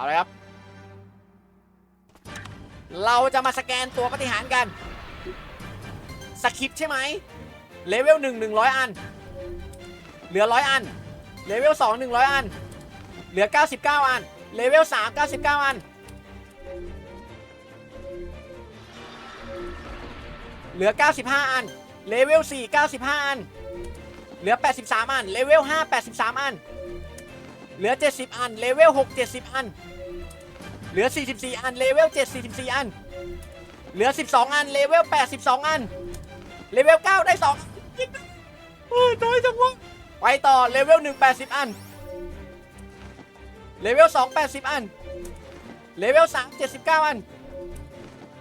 เอาเลยครับ เราจะมาสแกนตัวปฏิหารกัน สคริปใช่ไหมเลเวลหนึ่งหนึ่งร้อยอัน เหลือร้อยอัน เลเวลสองหนึ่งร้อยอัน เหลือ99อัน เลเวล3 99อัน เหลือ95อัน เลเวล4 95อัน เหลือ83อัน เลเวล5 83อัน เหลือ70อัน เลเวล6 70อัน เหลือ 44 อัน เลเวล7 44 อัน เหลือ 12 อัน เลเวล8 12 อัน เลเวล9ได้2โอ้ยน้อยจังวะ ไปต่อ เลเวล1 80 อัน เลเวล2 80 อัน เลเวล3 79 อัน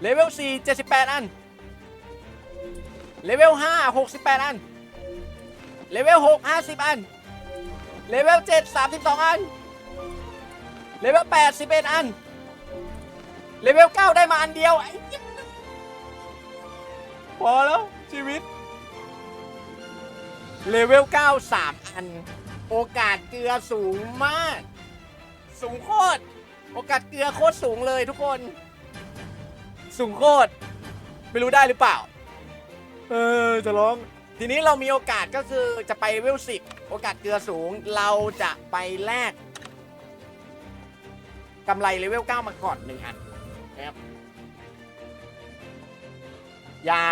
เลเวล4 78 อัน เลเวล5 68 อัน เลเวล6 50 อัน เลเวล7 32 อันเลเวล8 11 อัน เลเวล9ได้มาอันเดียวไอ้เหี้ยพอแล้วชีวิต เลเวล9 3 อัน โอกาสเกลือสูงมาก สูงโคตร โอกาสเกลือโคตรสูงเลยทุกคน สูงโคตร ไม่รู้ได้หรือเปล่า เออ จะร้อง ทีนี้เรามีโอกาสก็คือจะไปเวลสิบโอกาสเกลือสูงเราจะไปแลกกำไรเลเวล9มาก่อนหนึ่งอัน นะครับอย่า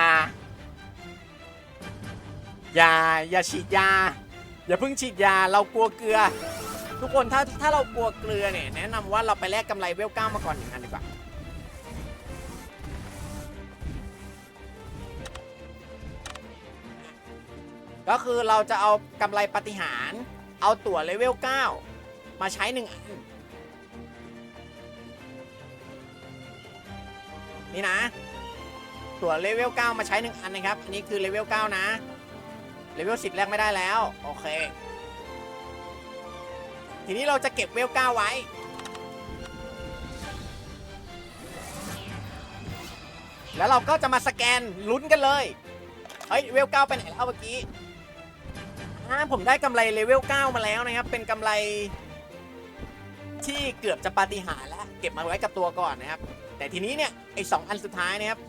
อย่า อย่าฉีดยา อย่าเพิ่งฉีดยา เรากลัวเกลือ ทุกคนถ้าถ้าเรากลัวเกลือเนี่ยแนะนำว่าเราไปแลกกำไรเวลเก้ามาก่อนหนึ่งอันดีกว่า ก็คือเราจะเอากำไรปฏิหาร เอาตั๋วเลเวล9มาใช้หนึ่งอัน นี่นะตัวเลเวล9มาใช้หนึ่งอันนะครับ อันนี้คือเลเวล9นะ เลเวล10แรกไม่ได้แล้ว โอเค ทีนี้เราจะเก็บเวล9ไว้ แล้วเราก็จะมาสแกนลุ้นกันเลย เฮ้ย เวล9ไปไหนแล้วเมื่อกี้อ่าผมได้กำไรเลเวล9มาแล้วนะครับ เป็นกำไรที่เกือบจะปาฏิหาริย์แล้ว เก็บมาไว้กับตัวก่อนนะครับ แต่ทีนี้เนี่ยไอ้สองอันสุดท้ายนะครับ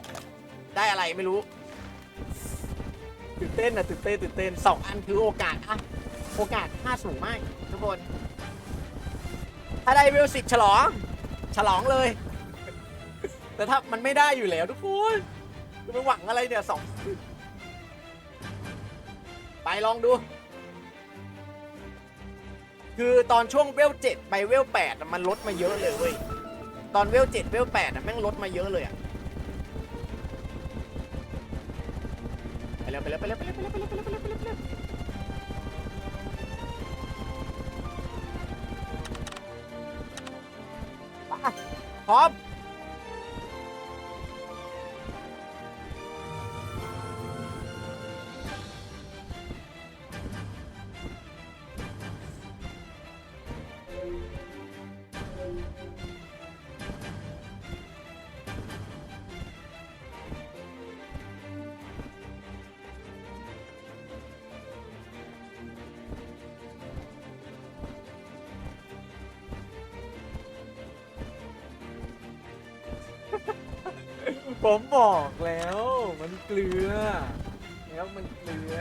ได้อะไรไม่รู้ตื่นเต้นนะตื่นเต้นตื่นเต้นสองอันคือโอกาสอะโอกาสค่าสูงมากทุกคน ถ้าได้เวลสิบฉลอง ฉลองเลย แต่ถ้ามันไม่ได้อยู่แล้วทุกคนจะไปหวังอะไรเนี่ยสองไปลองดู คือตอนช่วงเวลเจ็ดไปเวลแปดมันลดมาเยอะเลยเว้ย ตอนเวลเจ็ดเวลแปดอะแม่งลดมาเยอะเลยอะไปเร็วไปเร็วไปเร็วไปเร็วไปเร็วไปเร็วไปเร็วไปเร็วไปเร็วไปแล้วไปพร้อม ผมบอกแล้ว มันเกลือ แล้วมันเกลือ